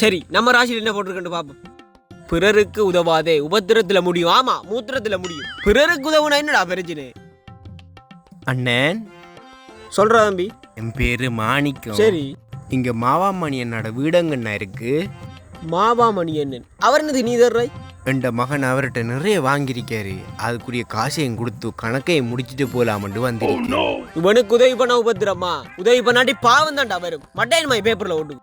சரி நம்ம ராசியில் என்ன போட்டிருக்கேன்னு பார்ப்போம் பிறருக்கு உதவாதே. உபத்திரத்துல முடியும். ஆமா மூத்திரத்துல முடியும். பிறருக்கு உதவுனா என்னடா பிரச்சனை? அண்ணன். சொல்றா தம்பி. என் பேரு மாணிக்கம். சரி. இங்க மாவாமணி என்னோட வீடங்கண்ணா இருக்கு. மாவாமணி என்னன் அவர் என்னது நீ தர்றாய்? என்ற மகன் அவர்கிட்ட நிறைய வாங்கியிருக்காரு. அதுக்குரிய காசையும் கொடுத்து கணக்கையும் முடிச்சிட்டு போலாமண்டு வந்திருக்கேன் இவனுக்கு உதவி பண்ண உபத்திரமா? உதவி பண்ணாட்டி பாவம் தான்டா வரும் மட்டையன் மை பேப்பர்ல ஓட்டு.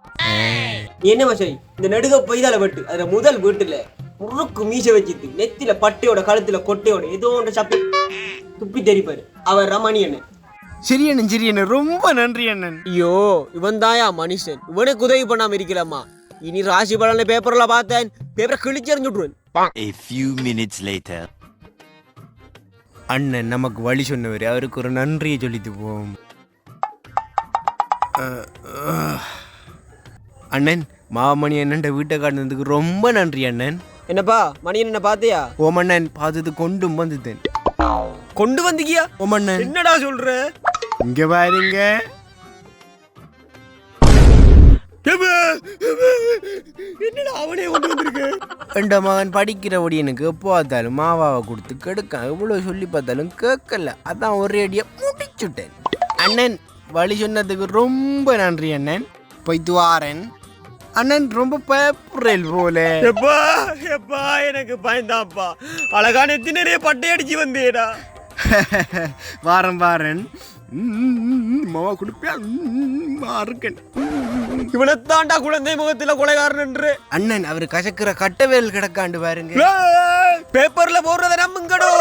நீ என்ன மச்சாய் இந்த நடுக பொய்தால வெட்டு. அதுல முதல் வீட்டுல முறுக்கு மீச வச்சிட்டு நெத்தில பட்டையோட கழுத்துல கொட்டையோட ஏதோ ஒன்று சப்பி துப்பி தெரிப்பாரு. அவர் ரமணி அண்ணன். சரி அண்ணன் சரி அண்ணன். ரொம்ப நன்றி அண்ணன். ஐயோ இவன் தாயா மனுஷன். இவனுக்கு உதவி பண்ணாம இருக்கலாமா? இனி ராசி பலன பேப்பர்ல பார்த்தேன். பேப்பரை கிழிச்செறிஞ்சுட்ருவேன் A few minutes later. அண்ணன் நமக்கு வழி சொன்னவர் அவருக்கு ஒரு நன்றியை சொல்லிட்டு போவோம். அண்ணன் மாமணி அண்ணன் வீட்டை காட்டினதுக்கு ரொம்ப நன்றி அண்ணன். என்னப்பா மணி என்ன பாத்தியா ஓமண்ணன் பார்த்தது கொண்டும் வந்துட்டேன் கொண்டு வந்தீங்கியா ஓமண்ணன் என்னடா சொல்ற? இங்க பாருங்க. என்ற மகன் படிக்கிறபடி எனக்கு எப்போ பார்த்தாலும் மாவாவை கொடுத்து கெடுக்கான் எவ்வளோ சொல்லி பார்த்தாலும் கேட்கல. அதான் ஒரே அடியா முடிச்சுட்டேன். அண்ணன் வழி சொன்னதுக்கு ரொம்ப நன்றி அண்ணன். போய்த்து வாரேன். அண்ணன் ரொம்ப பயப்படுறேன் போல. எப்பா எப்பா எனக்கு பயந்தாப்பா. அழகா நெத்தி நிறைய பட்டை அடிச்சு வந்தேடா. Warren Warren. மாவா கொடுப்பியா இருக்கேன் இவனைத்தாண்டா குழந்தை முகத்துல கொலைகாரன் என்று. அண்ணன் அவர் கசக்கிற கட்டவேல் கிடக்காண்டு பாருங்க. பேப்பர்ல போடுறத நம்புங்கடோ.